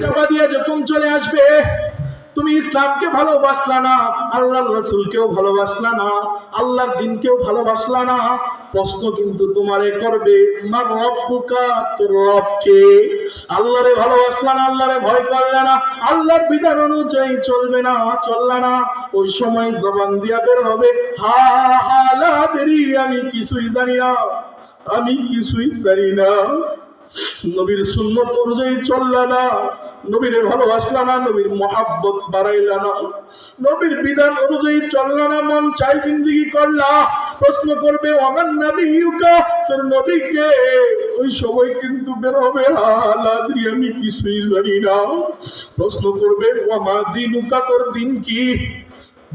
চাপা দিয়ে যখন চলে আসবে, তুমি ইসলামকে ভালোবাসলা না আল্লাহ রসুলকেও ভালোবাসলা না, আল্লাহর দিনকেও ভালোবাসলা না, প্রশ্ন কিন্তু তোমারে করবে মা রব্বুকা? তোর রবকে আল্লাহরে ভালোবাসলা না, আল্লাহরে ভয় করলে না, আল্লাহর বিধান অনুযায়ী চলবে না, চললা না। ওই সময় জবান দিয়া বের হবে, হা হা দেরি, আমি কিছুই জানি না, আমি কিছুই জানি না। নবীর সুন্নত অনুযায়ী চললা না নবীরে ভালোবাসলা না নবীর মহাব্বত বাড়াইলা না নবীর বিধান অনুযায়ী চললা না মন চাই জিন্দগি করলা। প্রশ্ন করবে আমার নবী ইউকা তোর নবীকে। ওই সময় কিন্তু বের হবে হালাদ্রি আমি কিছুই জানি না। প্রশ্ন করবে ওমা দিনুকা? তোর দিন কি?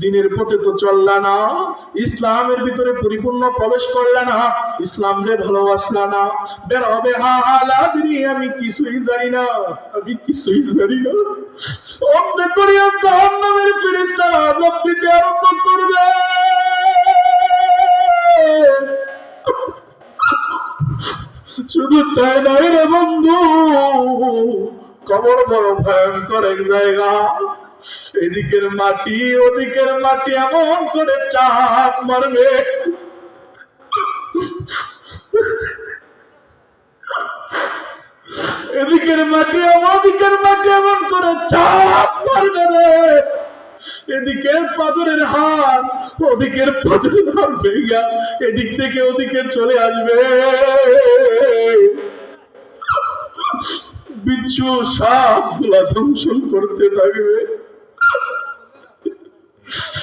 দিনের পথে তো চললা না, ইসলামের ভিতরে পরিপূর্ণ প্রবেশ করলা না, ইসলাম রে ভালোবাসলা না। বের হবে হা হালাদিনী আমি কিছুই জানি না, আমি কিছুই জানি না। অন্য করিয়া দিতে আরম্ভ করবে। শুধু তাই রে বন্ধু, কবর বড় ভয়ঙ্কর এক জায়গা। এদিকের মাটি, ওদিকের মাটি এমন করে চাপ মারবে। এদিকের মাটি, ওদিকের মাটি এমন করে চাপ মারবে রে। এদিকের পাথরের হাত ওদিকের পাথরের হাত ভেঙা এদিক থেকে ওদিকে চলে আসবে। বিচ্ছু সাপগুলা ধ্বংসন করতে থাকবে।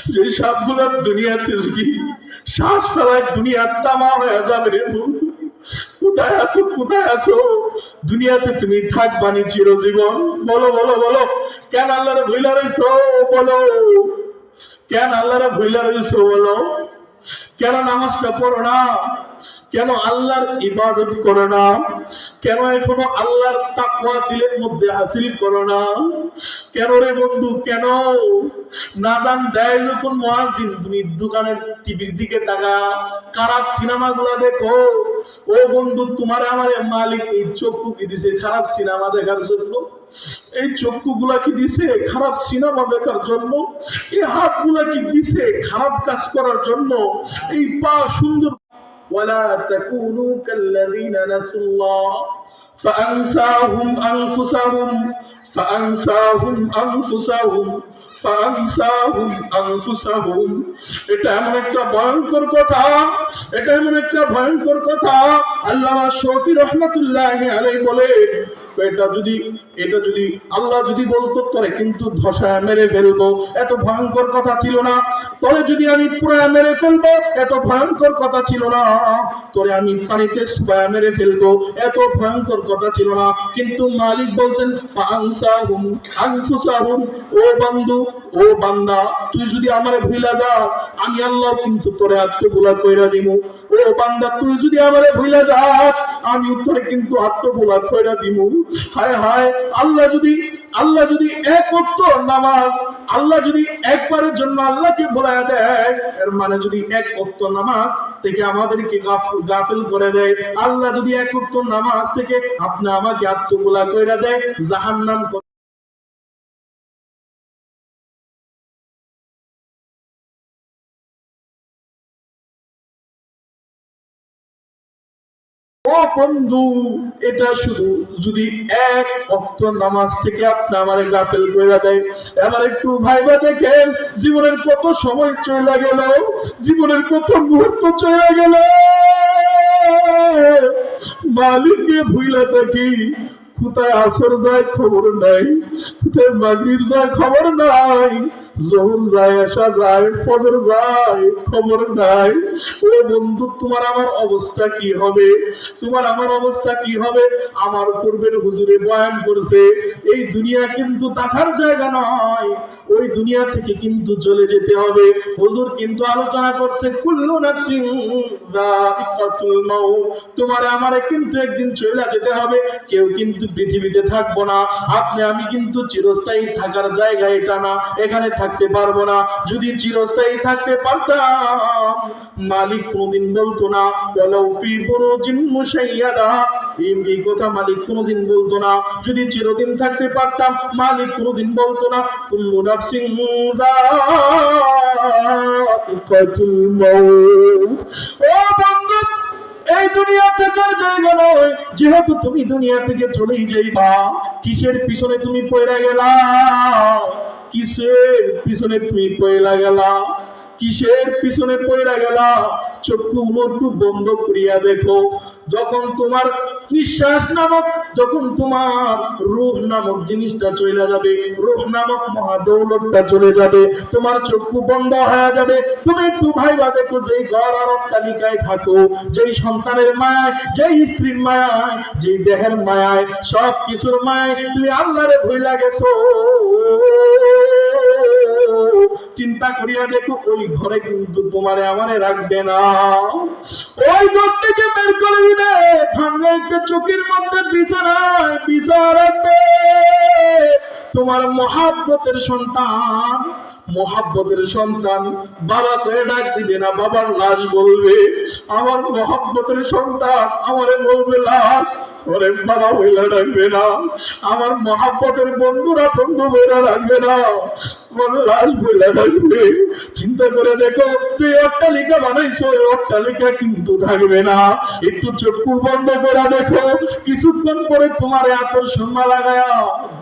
যে সাপগুলো দুনিয়াতে যদি শ্বাস ফেলায় দুনিয়ার তামা হয়ে যাবে রে। কোথায় আছো কোথায় আছো? দুনিয়াতে তুমি থাকবানি চিরজীবন। বলো বলো বলো, কেন আল্লাহরে ভুইলা রইছো? বলো। কেন আল্লাহরে ভুইলা রইছো? বলো। কেন নামাজটা পড়ো না? কেন আল্লাহর ইবাদত করো না? কেন এখনও আল্লাহর তাকওয়া দিলের মধ্যে হাসিল করো না? কেন রে বন্ধু, কেন? না জান দেয় যখন মহাজিন তুমি দোকানের টিভির দিকে টাকা খারাপ সিনেমা গুলা দেখো? ও বন্ধু, তোমার আমার মালিক, এই চক্ষু কি দিছে? খারাপ সিনেমা দেখার জন্য? এই চক্ষু গুলা কি দিছে? খারাপ সিনেমা দেখার জন্য? এই হাতগুলা কি দিছে? খারাপ কাজ করার জন্য? এই পা সুন্দর ولا تكونوا كالذين نسوا الله فأنساهم أنفسهم فأنساهم أنفسهم فأنساهم أنفسهم এটা এমন একটা ভয়ঙ্কর কথা এটা এমন একটা ভয়ঙ্কর কথা আল্লাহ শফি রহমতুল্লাহ আলাই বলে এটা যদি এটা যদি আল্লাহ যদি বলতো তোরে কিন্তু ধসায় মেরে ফেলব এত ভয়ঙ্কর কথা ছিল না। তোরে যদি আমি পুরায় মেরে ফেলব এত ভয়ঙ্কর কথা ছিল না। তোরে আমি পানিতে সুবায় মেরে ফেলব এত ভয়ঙ্কর কথা ছিল না। কিন্তু মালিক বলছেন আনফুসাহুম, ও বন্ধু ও বান্দা, তুই যদি আমারে ভুলা যাস, আমি আল্লাহ কিন্তু তোরে আত্মগুলা কইরা দিব ও বান্দা, তুই যদি আমারে ভুলা যাস, আমি তোরে কিন্তু আত্মগুলা কইরা দিব হায় হায়, আল্লাহ যদি আল্লাহ যদি এক ওয়াক্ত নামাজ, আল্লাহ যদি একবারের জন্য আল্লাহকে ভোলা দেয়, এর মানে যদি এক ওয়াক্ত নামাজ থেকে আমাদেরকে গাফিল করে দেয়, আল্লাহ যদি এক ওয়াক্ত নামাজ থেকে আপনি আমাকে আত্মগুলা কইরা দেয়, জাহান্নাম বন্ধু, এটা শুধু যদি এক অক্ত নামাজ থেকে আপনি আমার গাফেল করে দেয় এবার একটু ভাইবা দেখেন, জীবনের কত সময় চলে গেল, জীবনের কত মুহূর্ত চলে গেল। মালিককে ভুইলা থাকি কোথায় আসর যায় খবর নাই, কোথায় মাগরিব যায় খবর নাই জোহর যায়, আসা যায়, ফজর যায়, খবর নাই, ও বন্ধু, তোমার আমার অবস্থা কি হবে? তোমার আমার অবস্থা কি হবে? আমার পূর্বের হুজুরে বয়ান করছে, এই দুনিয়া কিন্তু জায়গা নয়, ওই দুনিয়া থেকে কিন্তু চলে যেতে হবে। হুজুর কিন্তু আলোচনা করছে, কুল্লু নাফসিন তোমার আমারে কিন্তু একদিন চলে যেতে হবে, কেউ কিন্তু পৃথিবীতে থাকব না। আপনি, আমি কিন্তু চিরস্থায়ী থাকার জায়গা এটা না। এখানে থাকতে পারব না। যদি চিরস্থায়ী থাকতে পারতাম, মালিক কোনদিন বলতো না কথা মালিক কোনোদিন বলতো না। যদি চিরদিন থাকতে পারতাম, মালিক কোনোদিন বলতো না, কুল্লু ও বন্ধু, এই জায়গা যেহেতু তুমি দুনিয়া থেকে চলেই যাইবা, কিসের পিছনে তুমি পড়ে গেলা? কিসের পিছনে তুই পয়লা গেলা? কিসের পিছনে পড়ে গেলা? চক্ষু একটু বন্ধ করিয়া দেখো। যখন তোমার নিঃশ্বাস নামক যখন তোমার রুহ নামক জিনিসটা চলে যাবে, রুহ নামক মহাদৌলতটা চলে যাবে, তোমার চক্ষু বন্ধ হয়ে যাবে, তুমি একটু ভাইবা দেখো যেই ঘর আর অট্টালিকায় থাকো, যেই সন্তানের মায় যেই স্ত্রীর মায়ায়, যেই দেহের মায়ায় সব কিছুর মায়ায় তুমি আল্লাহরে ভুইলা গেছো। চিন্তা করিয়া দেখো, ওই ঘরে কিন্তু তোমারে আমারে রাখবে না। ওই ঘর থেকে বের করে দিবে, ভাঙা একটা চোখের মধ্যে বিছানায় বিছানা রাখবে। তোমার মহাব্বতের সন্তান মহাব্বতের সন্তান বাবা করে ডাক দিবে না, বাবার লাশ বলবে, আমার মহাব্বতের সন্তান আমারে বলবে, লাশ ওরে বাবা রাখবে না। আমার মহাব্বতের বন্ধুরা, বন্ধু বইলা রাখবে না। আমার লাশ বইলা রাখবে। চিন্তা করে দেখো, যে অট্টালিকা বানাইছো, ওই অট্টালিকা কিন্তু থাকবে না। একটু চক্ষু বন্ধ করে দেখো, কিছুক্ষণ পরে তোমার আকর্ষণ লাগায়া,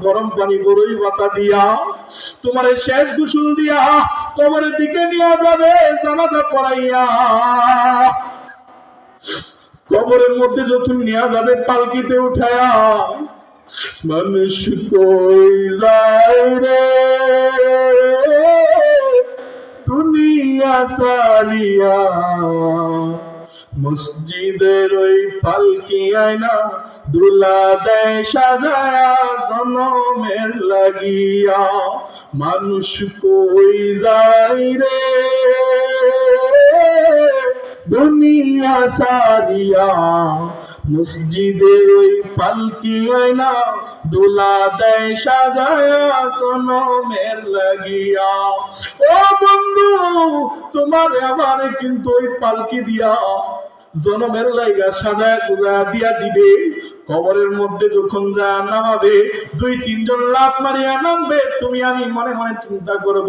গরম পানি গরুই বাতা দিয়া, তোমার শেষ গোসল দিয়া কবরের দিকে নিয়ে যাবে, জানাজা পড়াইয়া। কবরের মধ্যে যখন নিয়ে যাবে, পালকিতে উঠায়া মানুষ কই যায় রে? দুনিয়া সারিয়া মসজিদের ওই পালকি আয়না দুলা দেয় সাজায়া জনমের লাগিয়া মানুষ কই যায় রে? দুনিয়া সারিয়া, মসজিদের ওই পালকি আয়না দুলা দেয় সাজায়া সনমের লাগিয়া। ও বন্ধু, তোমার আমার কিন্তু ওই পালকি দিয়া জনমের লাইগা সাজায় গুজা দিয়া দিবে। কবরের মধ্যে যখন যা নামাবে, দুই, তিনজন লাভ মারিয়া নামবে, তুমি আমি মনে মনে চিন্তা করব,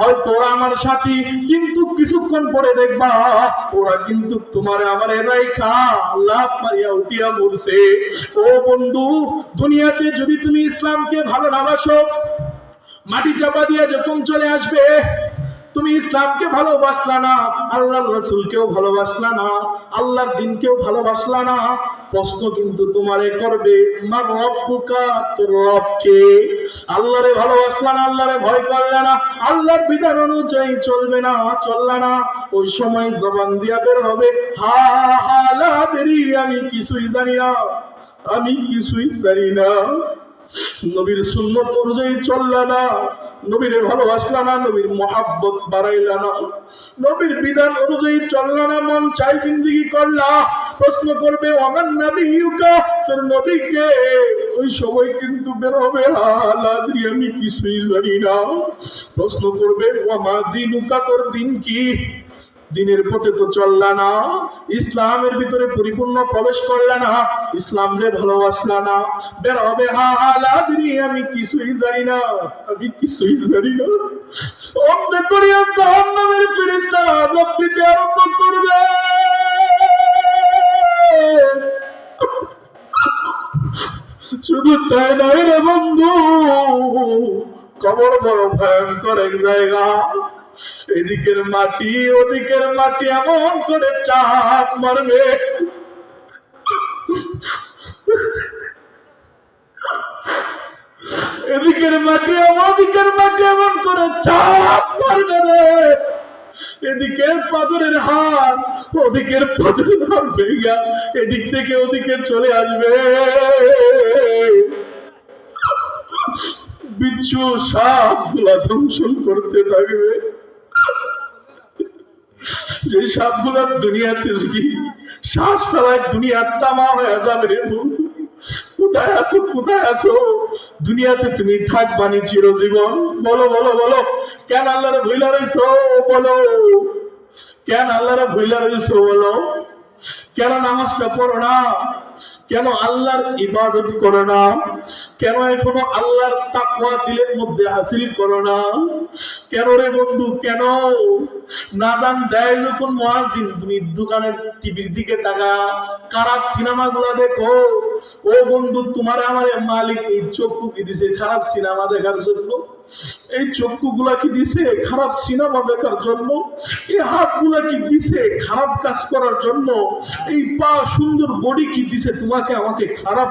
হয়তো আমার সাথী, কিন্তু কিছুক্ষণ পরে দেখবা, ওরা কিন্তু তোমার আমার রাইখা লাভ মারিয়া উঠিয়া বলছে ও বন্ধু, দুনিয়াতে যদি তুমি ইসলামকে ভালো নাবাসো মাটি চাপা দিয়ে যখন চলে আসবে, তুমি ইসলামকে ভালোবাসলা না, আল্লাহর রসুলকেও ভালোবাসলা না, আল্লাহর দিনকেও ভালোবাসলা না প্রশ্ন কিন্তু তোমারে করবে, মা রব্বুকা তোর রবকে আল্লাহরে ভালোবাসলা না, আল্লাহরে ভয় করলে না, আল্লাহর বিধান অনুযায়ী চলবে না, চললা না। ওই সময় জবান দিয়া বের হবে, হা দেরি, আমি কিছুই জানি না, আমি কিছুই জানি না। নবীর সুন্নত অনুযায়ী চললা না, নবীরে ভালোবাসলা না, নবীর মহাব্বত বাড়াইলা না। নবীর বিধান অনুযায়ী চললা না, মন চাই জিন্দগি করলা। প্রশ্ন করবে আমার নবী ইউকা তোর নবীকে? ওই সময় কিন্তু বের হবে আলাদি আমি কিছুই জানি না। প্রশ্ন করবে ওমা দিনুকা, তোর দিন কি? দিনের পথে তো চললা না, ইসলামের ভিতরে পরিপূর্ণ প্রবেশ করলা না, ইসলাম রে ভালোবাসলা না। বের হবে হা আমি কিছুই জানি না, আমি কিছুই জানি না। অন্ধ করিয়া জাহান্নামের ফেরেশতারা আযাব দিতে আরম্ভ করবে। শুধু তাই নয় রে বন্ধু, কবর বড় ভয়ঙ্কর এক জায়গা। এদিকের মাটি, ওদিকের মাটি এমন করে চাপ মারবে। এদিকের মাটি, ওদিকের মাটি এমন করে চাপ মারবে রে। এদিকের পাথরের হাত ওদিকের পাথরের হাত ভেঙা এদিক থেকে ওদিকে চলে আসবে। বিচ্ছু সাপগুলা ধ্বংসন করতে থাকবে যে সাপগুলা দুনিয়াতে শ্বাস ফেলায় দুনিয়ার তামা হয়ে যাবে কোথায় আছো কোথায় আছো? দুনিয়াতে তুমি চিরজীবন। বলো বলো বলো, কেন আল্লাহরে ভুইলা রইছো? বলো। কেন আল্লাহরে ভুইলা রইছো? বলো। কেন নামাজটা পড়ো না? কেন আল্লাহর ইবাদত করো না? কেন এখনও আল্লাহর তাকওয়া দিলের মধ্যে হাসিল করো না? কেন রে বন্ধু, কেন? নাজান দেয় যখন মুয়াজ্জিন, তুমি দোকানের টিভির দিকে তাকা খারাপ সিনেমাগুলো দেখো? ও বন্ধু, তোমার আমার মালিক এই চক্ষু কি দিছে? খারাপ সিনেমা দেখার জন্য? এই চক্ষু গুলা কি দিছে? খারাপ সিনেমা দেখার জন্য? এই হাতগুলা কি দিছে? খারাপ কাজ করার জন্য? এই পা সুন্দর বডি কি দিছে তোমাকে আমাকে খারাপ